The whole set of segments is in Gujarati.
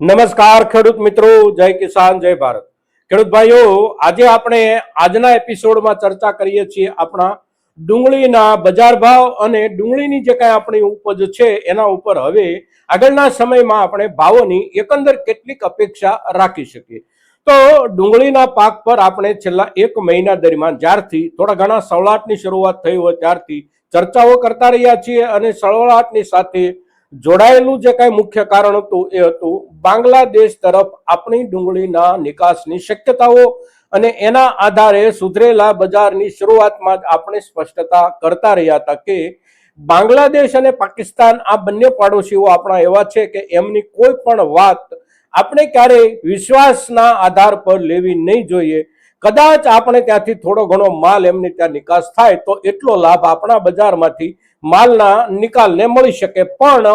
નમસ્કાર ખેડૂત મિત્રો, જય કિસાન, જય ભારત. ખેડૂત ભાઈઓ, આજે આપણે આજના એપિસોડમાં ચર્ચા કરીએ છીએ આપણા ડુંગળીના બજાર ભાવ અને ડુંગળીની જે કાંઈ આપણી ઉપજ છે એના ઉપર. હવે આગળના સમયમાં આપણે ભાવોની એકંદર કેટલીક અપેક્ષા રાખી શકીએ. તો ડુંગળીના પાક પર આપણે છેલ્લા એક મહિના દરમિયાન જ્યારથી થોડા ઘણા સવળાટની શરૂઆત થઈ હોય ત્યારથી ચર્ચાઓ કરતા રહ્યા છીએ અને સળવળાટની સાથે જોડાયેલું જે કાંઈ મુખ્ય કારણ હતું એ હતું બાંગ્લાદેશ તરફ આપણી ડુંગળીના નિકાસની શક્યતાઓ અને એના આધારે સુધરેલા બજારની શરૂઆતમાં જ આપણે સ્પષ્ટતા કરતા રહ્યા હતા કે બાંગ્લાદેશ અને પાકિસ્તાન આ બંને પાડોશીઓ આપણા એવા છે કે એમની કોઈ પણ વાત આપણે ક્યારેય વિશ્વાસના આધાર પર લેવી નહીં જોઈએ કદાચ આપણે ત્યાંથી થોડો ઘણો માલ એમની ત્યાં નિકાસ થાય તો એટલો લાભ આપણા બજારમાંથી માલના નિકાલને મળી શકે. પણ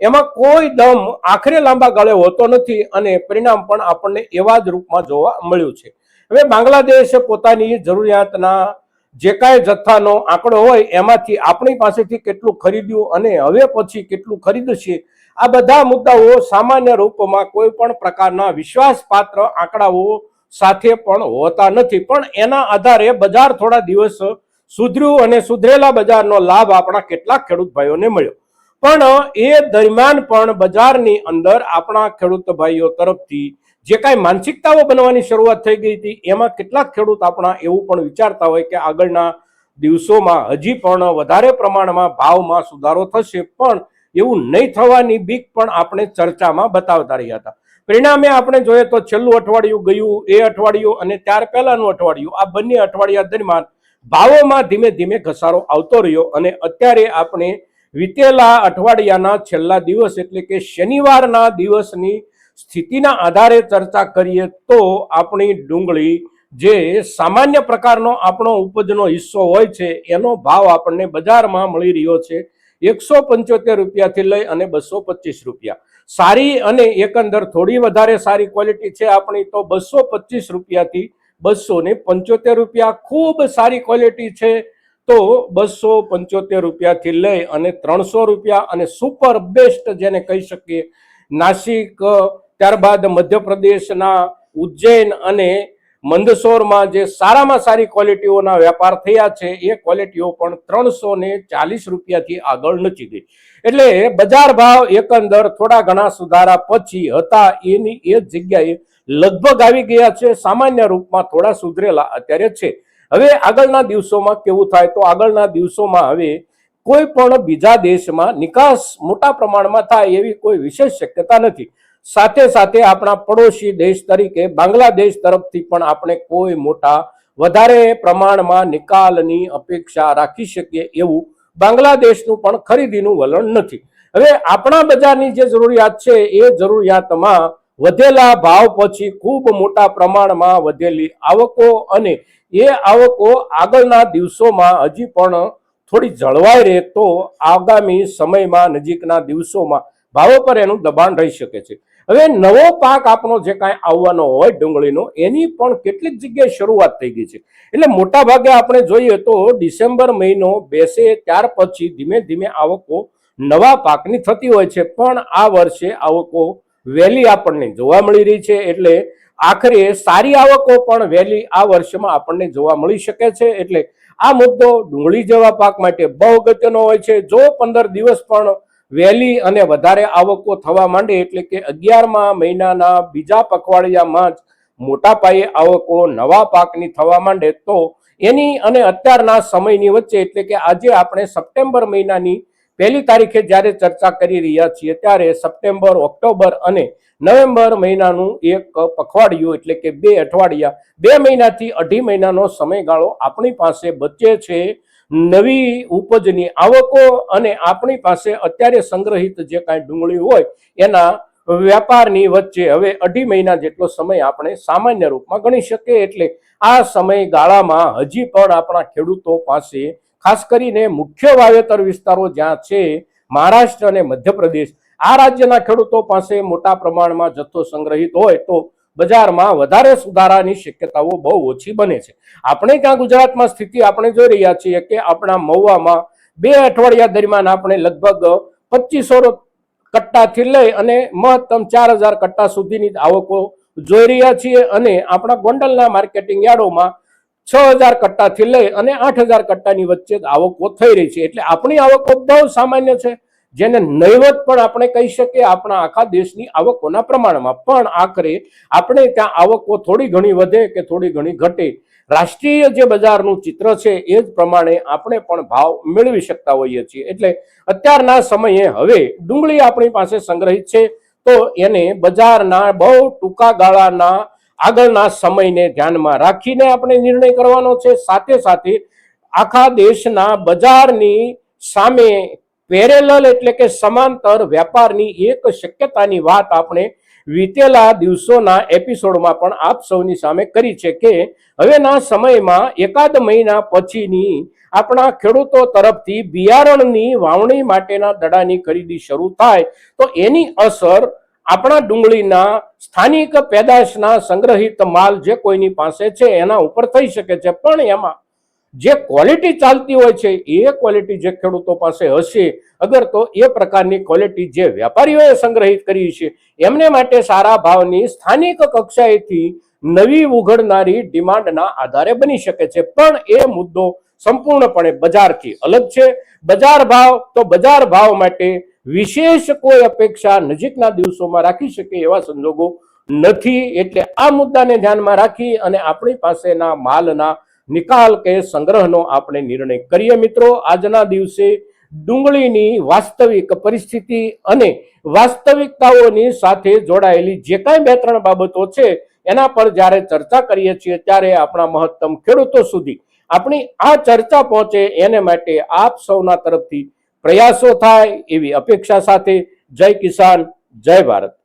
એમાં કોઈ દમ આખરે લાંબા ગાળે હોતો નથી અને પરિણામ પણ આપણને એવા જ રૂપમાં જોવા મળ્યું છે. હવે બાંગ્લાદેશ પોતાની જરૂરિયાતના જે કાંઈ જથ્થાનો આંકડો હોય એમાંથી આપણી પાસેથી કેટલું ખરીદ્યું અને હવે પછી કેટલું ખરીદશે, આ બધા મુદ્દાઓ સામાન્ય રૂપમાં કોઈ પણ પ્રકારના વિશ્વાસપાત્ર આંકડાઓ સાથે પણ હોતા નથી. પણ એના આધારે બજાર થોડા દિવસ સુધર્યું અને સુધરેલા બજારનો લાભ આપણા કેટલાક ખેડૂત ભાઈઓને મળ્યો. પણ એ દરમિયાન પણ બજારની અંદર આપણા ખેડૂત ભાઈઓ તરફથી જે કાંઈ માનસિકતાઓ બનવાની શરૂઆત થઈ ગઈ હતી, એમાં કેટલાક ખેડૂત આપણા એવું પણ વિચારતા હોય કે આગળના દિવસોમાં હજી પણ વધારે પ્રમાણમાં ભાવમાં સુધારો થશે. પણ એવું નહીં થવાની બીક પણ આપણે ચર્ચામાં બતાવતા રહ્યા હતા. પરિણામે આપણે જોઈએ તો છેલ્લું અઠવાડિયું ગયું, એ અઠવાડિયું અને ત્યાર પહેલાનું અઠવાડિયું, આ બંને અઠવાડિયા દરમિયાન ભાવોમાં ધીમે ધીમે ઘસારો આવતો રહ્યો અને અત્યારે આપણે વીતેલા અઠવાડિયાના છેલ્લા દિવસ એટલે કે શનિવારના દિવસની સ્થિતિના આધારે ચર્ચા કરીએ તો આપણી ડુંગળી જે સામાન્ય પ્રકારનો આપણો ઉપજનો હિસ્સો હોય છે, એનો ભાવ આપણને બજારમાં મળી રહ્યો છે. એકસો પંચોતેર રૂપિયાથી લઈ અને બસો પચીસ રૂપિયા. સારી અને એકંદર થોડી વધારે સારી ક્વોલિટી છે આપણી તો બસો પચીસ રૂપિયાથી બસો ને પંચોતેર રૂપિયા ખૂબ સારી ક્વોલિટી છે. તો બસો પંચોતેર રૂપિયાથી લઈ અને ત્રણસો રૂપિયા અને સુપર બેસ્ટ જેને કહી શકીએ. નાસિક, ત્યારબાદ મધ્યપ્રદેશના ઉજ્જૈન અને મંદસોરમાં જે સારામાં સારી ક્વોલિટીઓના વેપાર થયા છે, એ ક્વોલિટીઓ પણ ત્રણસો ને ચાલીસ રૂપિયાથી આગળ નથી ગઈ. એટલે બજાર ભાવ એકંદર થોડા ઘણા સુધારા પછી હતા. એની એ જગ્યાએ લગભગ આવી ગયા છે. સામાન્ય રૂપમાં થોડા સુધરેલા અત્યારે છે. હવે આગળના દિવસોમાં કેવું થાય તો આગળના દિવસોમાં હવે કોઈ પણ બીજા દેશમાં નિકાસ મોટા પ્રમાણમાં થાય એવી કોઈ વિશેષ શક્યતા નથી. સાથે સાથે આપણા પડોશી દેશ તરીકે બાંગ્લાદેશ તરફથી પણ આપણે કોઈ મોટા વધારે પ્રમાણમાં નિકાલની અપેક્ષા રાખી શકીએ એવું બાંગ્લાદેશનું પણ ખરીદીનું વલણ નથી. હવે આપણા બજારની જે જરૂરિયાત છે એ જરૂરિયાતમાં વધેલા ભાવ પછી ખૂબ મોટા પ્રમાણમાં વધેલી આવકો અને એ આવકો આગળના દિવસોમાં હજી પણ થોડી જળવાઈ રહે તો આગામી સમયમાં નજીકના દિવસોમાં ભાવો પર એનું દબાણ રહી શકે છે. હવે નવો પાક આપણો જે કાંઈ આવવાનો હોય ડુંગળીનો, એની પણ કેટલીક જગ્યાએ શરૂઆત થઈ ગઈ છે. એટલે મોટા ભાગે આપણે જોઈએ તો ડિસેમ્બર મહિનો બેસે ત્યાર પછી ધીમે ધીમે આવકો નવા પાકની થતી હોય છે. પણ આ વર્ષે આવકો વહેલી આપણને જોવા મળી રહી છે. એટલે આખરે સારી આવકો પણ વહેલી આ વર્ષમાં આપણને જોવા મળી શકે છે. એટલે આ મુદ્દો ડુંગળી જેવા પાક માટે બહુ અગત્યનો હોય છે. જો પંદર દિવસ પણ વહેલી અને વધારે આવકો થવા માંડે એટલે કે અગિયારમા મહિનાના બીજા પખવાડિયામાં જ મોટા પાયે આવકો નવા પાકની થવા માંડે તો એની અને અત્યારના સમયની વચ્ચે એટલે કે આજે આપણે સપ્ટેમ્બર મહિનાની પહેલી તારીખે જ્યારે ચર્ચા કરી રહ્યા છીએ ત્યારે સપ્ટેમ્બર, ઓક્ટોબર અને નવેમ્બર મહિનાનું એક પખવાડિયું એટલે કે બે અઠવાડિયા, બે મહિનાથી અઢી મહિનાનો સમયગાળો આપણી પાસે બચે છે. નવી ઉપજની આવકો અને આપણી પાસે અત્યારે સંગ્રહિત જે કાંઈ ડુંગળી હોય, એના વેપારની વચ્ચે હવે અઢી મહિના જેટલો સમય આપણે સામાન્ય રૂપમાં ગણી શકીએ. એટલે આ સમયગાળામાં હજી પણ આપણા ખેડૂતો પાસે, ખાસ કરીને મુખ્ય વાવેતર વિસ્તારો જ્યાં છે, મહારાષ્ટ્ર અને મધ્યપ્રદેશ, આ રાજ્યના ખેડૂતો પાસે મોટા પ્રમાણમાં જથ્થો સંગ્રહિત હોય તો બજારમાં વધારે સુધારાની શક્યતાઓ બહુ ઓછી બને છે. આપણે ત્યાં ગુજરાતમાં સ્થિતિ આપણે જોઈ રહ્યા છીએ કે આપણા મહુવામાં બે અઠવાડિયા દરમિયાન આપણે લગભગ પચીસો કટ્ટાથી લઈ અને મહત્તમ ચાર હજાર કટ્ટા સુધીની આવકો જોઈ રહ્યા છીએ અને આપણા ગોંડલના માર્કેટિંગ યાર્ડોમાં છ હજાર કટ્ટાથી લઈ અને આઠ હજાર કટ્ટાની વચ્ચે આવકો થઈ રહી છે. એટલે આપણી આવકો બહુ સામાન્ય છે. જેને નૈવત પણ આપણે કહી શકીએ આપણા આખા દેશની આવકોના પ્રમાણમાં. પણ આખરે આપણે ત્યાં આવકો થોડી ઘણી વધે કે થોડી ઘણી ઘટે? રાષ્ટ્રીય જે બજારનું ચિત્ર છે એ જ પ્રમાણે આપણે પણ ભાવ મેળવી શકતા હોઈએ છીએ. એટલે અત્યારના સમયે હવે ડુંગળી આપણી પાસે સંગ્રહિત છે, તો એને બજારના બહુ ટૂંકા ગાળાના આગળના સમયને ધ્યાનમાં રાખીને આપણે નિર્ણય કરવાનો છે. સાથે સાથે આખા દેશના બજારની સામે પેરેલલ એટલે કે સમાંતર વ્યાપારની એક શક્યતાની વાત આપણે વીતેલા દિવસોના એપિસોડમાં પણ આપ સૌની સામે કરી છે કે હવેના સમયમાં એકાદ મહિના પછીની આપણા ખેડૂતો તરફથી બિયારણની વાવણી માટેના દડાની ખરીદી શરૂ થાય તો એની અસર આપણા ડુંગળીના સ્થાનિક પેદાશના સંગ્રહિત માલ જે કોઈની પાસે છે એના ઉપર થઈ શકે છે. પણ એમાં જે ક્વોલિટી ચાલતી હોય છે, એ ક્વોલિટી જે ખેડૂતો પાસે હશે, અગર તો એ પ્રકારની ક્વોલિટી જે વેપારીઓએ સંગ્રહિત કરી છે, એમને માટે સારા ભાવની સ્થાનિક કક્ષાએથી નવી ઉઘડનારી ડિમાન્ડના આધારે બની શકે છે. પણ એ મુદ્દો સંપૂર્ણપણે બજારથી અલગ છે. બજાર ભાવ, તો બજાર ભાવ માટે વિશેષ કોઈ અપેક્ષા નજીકના દિવસોમાં રાખી શકે એવા સંજોગો નથી. એટલે આ મુદ્દાને ધ્યાનમાં રાખી અને આપણી પાસેના માલના નિકાલ કે સંગ્રહનો આપણે નિર્ણય કરીએ મિત્રો. આજના દિવસે ડુંગળીની વાસ્તવિક પરિસ્થિતિ અને વાસ્તવિકતાઓની સાથે જોડાયેલી જે કાંઈ બે ત્રણ બાબતો છે, એના પર જ્યારે ચર્ચા કરીએ છીએ ત્યારે આપણા મહત્તમ ખેડૂતો સુધી આપણી આ ચર્ચા પહોંચે એને માટે આપ સૌના તરફથી પ્રયાસો થાય એવી અપેક્ષા સાથે જય કિસાન, જય ભારત.